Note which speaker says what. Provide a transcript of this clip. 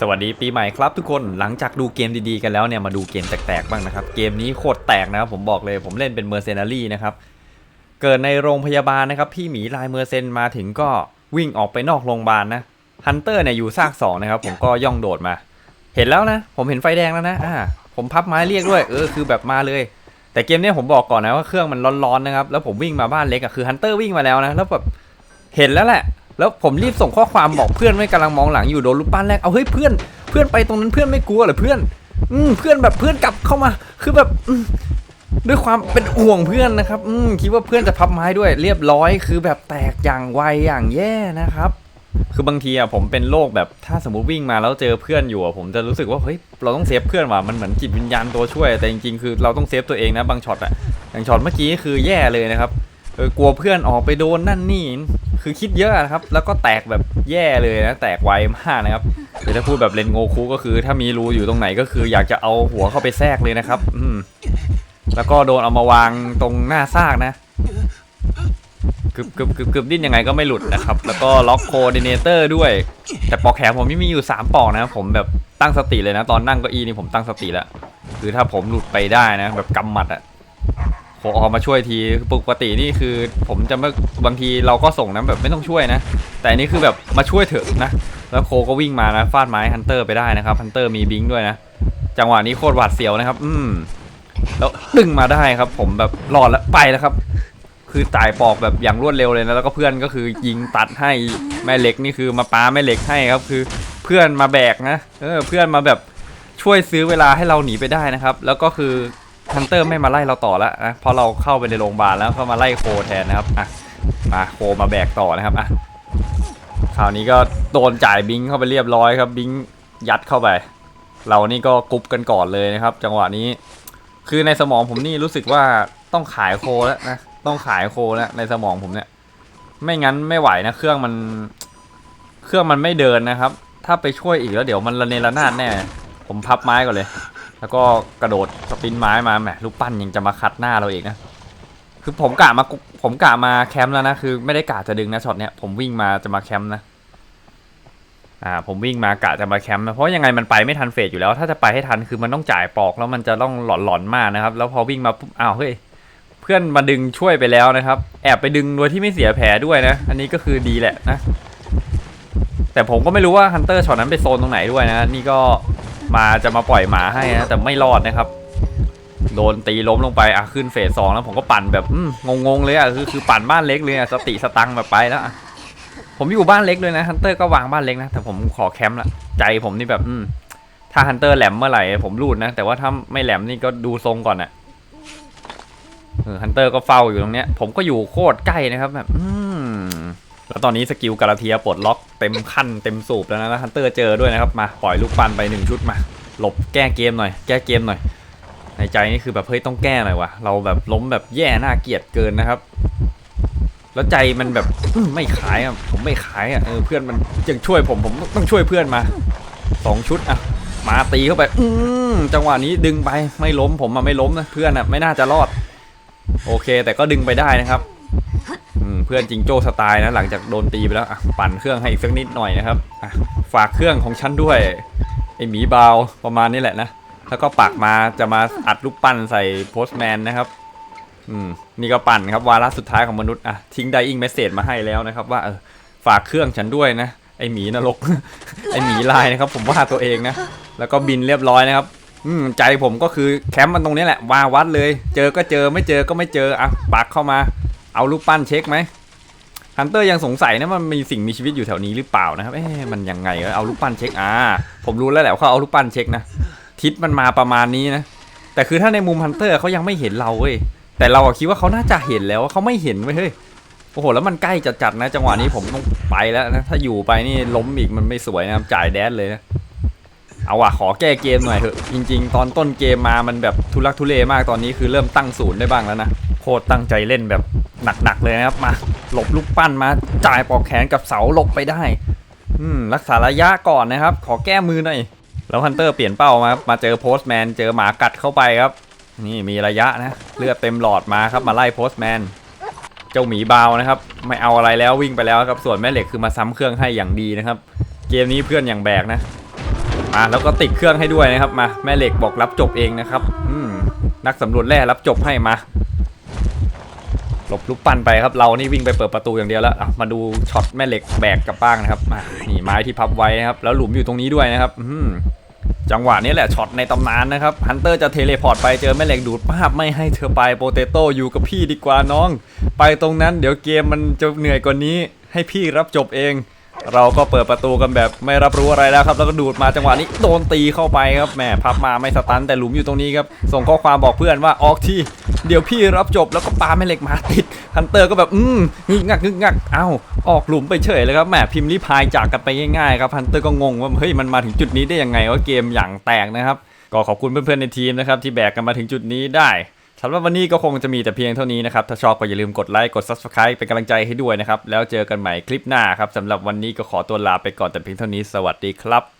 Speaker 1: สวัสดีปีใหม่ครับทุกคนหลังจากดูเกมดีๆกันแล้วเนี่ยมาดูเกมแตกๆบ้างนะครับ เกมนี้โคตรแตกนะครับผมบอกเลยผมเล่นเป็นเมอร์เซนารีนะครับ เกิดในโรงพยาบาลนะครับ พี่หมีลายเมอร์เซนมาถึงก็วิ่งออกไปนอกโรงพยาบาลนะฮันเตอร์เนี่ยอยู่ซากสองนะครับผมก็ย่องโดดมา เห็นแล้วนะ ผมเห็นไฟแดงแล้วนะอ่าผมพับไม้เรียกด้วยเออคือแบบมาเลย แต่เกมนี้ผมบอกก่อนนะว่าเครื่องมันร้อนๆนะครับแล้วผมวิ่งมาบ้านเล็กอะคือฮันเตอร์วิ่งมาแล้วนะแล้วแบบเห็นแล้วแหละ แล้วผมรีบส่งข้อความบอกเพื่อนไม่กำลังมองหลังอยู่โดนลูกปั้นแรกเอาเฮ้ยเพื่อนเพื่อนไปตรงนั้นเพื่อนไม่กลัวหรอเพื่อน อืมเพื่อนแบบเพื่อนกลับเข้ามา คือแบบด้วยความเป็นห่วงเพื่อนนะครับ อืมคิดว่าเพื่อนจะพับไม้ด้วย เรียบร้อยคือแบบแตกอย่างไวอย่างแย่นะครับคือบางทีอะผมเป็นโรคแบบถ้าสมมติวิ่งมาแล้วเจอเพื่อนอยู่อะผมจะรู้สึกว่าเฮ้ยเราต้องเซฟเพื่อนว่ะมันเหมือนจิตวิญญาณตัวช่วย แต่จริงๆคือเราต้องเซฟตัวเองนะบางช็อตอะอย่างช็อตเมื่อกี้คือแย่เลยนะครับเออกลัวเพื่อนออกไปโดนนั่นนี่ คือคิดเยอะนะครับ แล้วก็แตกแบบแย่เลยนะ แตกไวมากนะครับหรือถ้าพูดแบบเลนโงคุก็คือ ถ้ามีรูอยู่ตรงไหนก็คือ อยากจะเอาหัวเข้าไปแทรกเลยนะครับ อืมแล้วก็โดนเอามาวางตรงหน้าซากนะกึบกึบกึบกึบดิ้นยังไงก็ไม่หลุดนะครับ แล้วก็ล็อกโคดิเนเตอร์ด้วย แต่ปอกแขนผมยังมีอยู่ 3 ปอกนะผมแบบตั้งสติเลยนะ ตอนนั่งเก้าอี้นี่ผมตั้งสติแล้ว คือถ้าผมหลุดไปได้นะ แบบกำหมัดอะ โคออกมาช่วยทีปกตินี่คือ ผมจะไม่บางทีเราก็ส่งนะแบบไม่ต้องช่วยนะ แต่นนี้คือแบบมาช่วยเถอะนะแล้วโคก็วิ่งมานะฟาดไม้ฮันเตอร์ไปได้นะครับฮันเตอร์มีบิงด้วยนะจังหวะนี้โคตรหวาดเสียวนะครับ อืมแล้วดึงมาได้ครับ ผมแบบรอดแล้วไปแล้วครับ คือจ่ายปอกแบบอย่างรวดเร็วเลยนะแล้วก็เพื่อนก็คือยิงตัดให้แม่เหล็กนี่คือมาป้าแม่เหล็กให้ครับ คือเพื่อนมาแบกนะเออเพื่อนมาแบบช่วยซื้อเวลาให้เราหนีไปได้นะครับ แล้วก็คือ ฮันเตอร์ไม่มาไล่เราต่อแล้วนะเพราะเราเข้าไปในโรงพยาบาลแล้วเขามาไล่โคแทนนะครับอะมาโคมาแบกต่อนะครับอะคราวนี้ก็โดนจ่ายบิงเข้าไปเรียบร้อยครับบิงยัดเข้าไป เรานี่ก็กรุ๊ปกันก่อนเลยนะครับ จังหวะนี้ คือในสมองผมนี่รู้สึกว่าต้องขายโคแล้วนะต้องขายโคแล้วในสมองผมเนี่ย ไม่งั้นไม่ไหวนะเครื่องมัน เครื่องมันไม่เดินนะครับ ถ้าไปช่วยอีกแล้วเดี๋ยวมันระเนระนาดแน่ ผมพับไม้ก่อนเลย แล้วก็กระโดดสปินไม้มาแหมลูกปั้นยังจะมาคัดหน้าเราอีกนะคือผมกะมาผมกะมาแคมป์แล้วนะคือไม่ได้กะจะดึงนะช็อตเนี้ยผมวิ่งมาจะมาแคมป์นะอ่าผมวิ่งมากะจะมาแคมป์นะเพราะยังไงมันไปไม่ทันเฟสอยู่แล้ว ถ้าจะไปให้ทันคือมันต้องจ่ายปอกแล้วมันจะต้องหลอนๆมากนะครับ แล้วพอวิ่งมาปุ๊บอ้าวเฮ้ยเพื่อนมาดึงช่วยไปแล้วนะครับ แอบไปดึงโดยที่ไม่เสียแผลด้วยนะ อันนี้ก็คือดีแหละนะแต่ผมก็ไม่รู้ว่าฮันเตอร์ช็อตนั้นไปโซนตรงไหนด้วยนะนี่ก็ มาจะมาปล่อยหมาให้นะแต่ไม่รอดนะครับ โดนตีล้มลงไปอะขึ้นเฟสสองแล้วผมก็ปั่นแบบอืมงงๆเลยอะคือคือปั่นบ้านเล็กเลยอะสติสตังแบบไปแล้วผมอยู่บ้านเล็กเลยนะฮันเตอร์ก็วางบ้านเล็กนะแต่ผมขอแคมป์ละใจผมนี่แบบอืมถ้าฮันเตอร์แหลมเมื่อไหร่ผมรูดนะ แต่ว่าถ้าไม่แหลมนี่ก็ดูทรงก่อนอะฮันเตอร์ก็เฝ้าอยู่ตรงเนี้ย ผมก็อยู่โคตรใกล้นะครับแบบอืม แล้วตอนนี้สกิลการาเทียปลดล็อกเต็มขั้นเต็มสูบแล้วนะแล้วฮันเตอร์เจอด้วยนะครับมาปล่อยลูกปันไปหนึ่งชุดมาหลบแก้เกมหน่อยแก้เกมหน่อย ในใจนี่คือแบบเฮ้ยต้องแก้หน่อยวะเราแบบล้มแบบแย่น่าเกลียดเกินนะครับ แล้วใจมันแบบไม่ขายอะผมไม่ขายอะเออเพื่อนมันยังช่วยผมผมต้องช่วยเพื่อนมาสองชุดอะมาตีเข้าไป อืจังหวะนี้ดึงไปไม่ล้มผมมาไม่ล้มนะเพื่อนอะไม่น่าจะรอด โอเค แต่ก็ดึงไปได้นะครับ อืมเพื่อนจิงโจ้สไตล์นะหลังจากโดนตีไปแล้วอะปั่นเครื่องให้อีกสักนิดหน่อยนะครับอะฝากเครื่องของฉันด้วยไอหมีบาวประมาณนี้แหละนะแล้วก็ปักมาจะมาอัดลูกปั้นใส่โพสต์แมนนะครับอืมนี่ก็ปั่นครับวาระสุดท้ายของมนุษย์อะทิ้งไดอิงเมสเซจมาให้แล้วนะครับ ว่าเออฝากเครื่องฉันด้วยนะไอหมีนรก ไอหมีลายนะครับ ผมว่าตัวเองนะแล้วก็บินเรียบร้อยนะครับอืมใจผมก็คือแคมป์มันตรงนี้แหละวาวัดเลย เจอก็เจอไม่เจอก็ไม่เจออะปักเข้ามา เอาลูกปั้นเช็คไหมฮันเตอร์ยังสงสัยนะมันมีสิ่งมีชีวิตอยู่แถวนี้หรือเปล่านะครับเอ๊ะมันยังไงเอาลูกปั้นเช็คอ่าผมรู้แล้วแหละเขาเอาลูกปั้นเช็คนะทิศมันมาประมาณนี้นะแต่คือถ้าในมุมฮันเตอร์เขายังไม่เห็นเราเว้ยแต่เราอะคิดว่าเขาน่าจะเห็นแล้วเขาไม่เห็นเว้ยเฮ้ยโอ้โหแล้วมันใกล้จะจัดนะ จังหวะนี้ผมต้องไปแล้วนะถ้าอยู่ไปนี่ล้มอีกมันไม่สวยนะครับจ่ายแดดเลยนะเอาว่ะขอแก้เกมหน่อยเถอะจริง ๆ ตอนต้นเกมมามันแบบทุลักทุเลมากตอนนี้คือเริ่มตั้งศูนย์ได้บ้างแล้วนะ โคตรตั้งใจเล่นแบบหนักๆเลยนะครับมาหลบลูกปั้นมาจ่ายปอกแขนกับเสาหลบไปได้อืมรักษาระยะก่อนนะครับ ขอแก้มือหน่อยแล้วฮันเตอร์เปลี่ยนเป้ามามาเจอโพสต์แมนเจอหมากัดเข้าไปครับ นี่มีระยะนะ เลือดเต็มหลอดมาครับมาไล่โพสต์แมนเจ้าหมีบาวนะครับ ไม่เอาอะไรแล้ววิ่งไปแล้วครับส่วนแม่เหล็กคือมาซ้ำเครื่องให้อย่างดีนะครับ เกมนี้เพื่อนอย่างแบกนะมาแล้วก็ติดเครื่องให้ด้วยนะครับมาแม่เหล็กบอกรับจบเองนะครับอืมนักสำรวจแร่รับจบให้มา หลบลุกปั่นไปครับ เรานี่วิ่งไปเปิดประตูอย่างเดียวแล้วมาดูช็อตแม่เหล็กแบกกับบ้างนะครับมานี่ไม้ที่พับไว้นะครับ แล้วหลุมอยู่ตรงนี้ด้วยนะครับจังหวะนี้แหละช็อตในตำนานนะครับฮันเตอร์จะเทเลพอร์ตไปเจอแม่เหล็กดูดภาพไม่ให้เธอไปโปเตโต้อยู่กับพี่ดีกว่าน้อง ไปตรงนั้นเดี๋ยวเกมมันจะเหนื่อยกว่านี้ ให้พี่รับจบเอง เราก็เปิดประตูกันแบบไม่รับรู้อะไรแล้วครับ แล้วก็ดูดมาจังหวะนี้โดนตีเข้าไปครับแหมพับมาไม่สตันแต่หลุมอยู่ตรงนี้ครับ ส่งข้อความบอกเพื่อนว่าออกที่เดี๋ยวพี่รับจบแล้วก็ปาแม่เหล็กมาติดฮันเตอร์ก็แบบอืมงึกงักงึกงักเอ้าออกหลุมไปเฉยเลยครับแหมพิมพ์รีพายจากกันไปง่ายๆครับฮันเตอร์ก็งงว่าเฮ้ยมันมาถึงจุดนี้ได้ยังไงว่าเกมอย่างแตกนะครับก็ขอบคุณเพื่อนๆในทีมนะครับที่แบกกันมาถึงจุดนี้ได้ สำหรับวันนี้ก็คงจะมีแต่เพียงเท่านี้นะครับ ถ้าชอบก็อย่าลืมกดไลค์กด Subscribe เป็นกำลังใจให้ด้วยนะครับ แล้วเจอกันใหม่คลิปหน้าครับสำหรับวันนี้ก็ขอตัวลาไปก่อนแต่เพียงเท่านี้สวัสดีครับ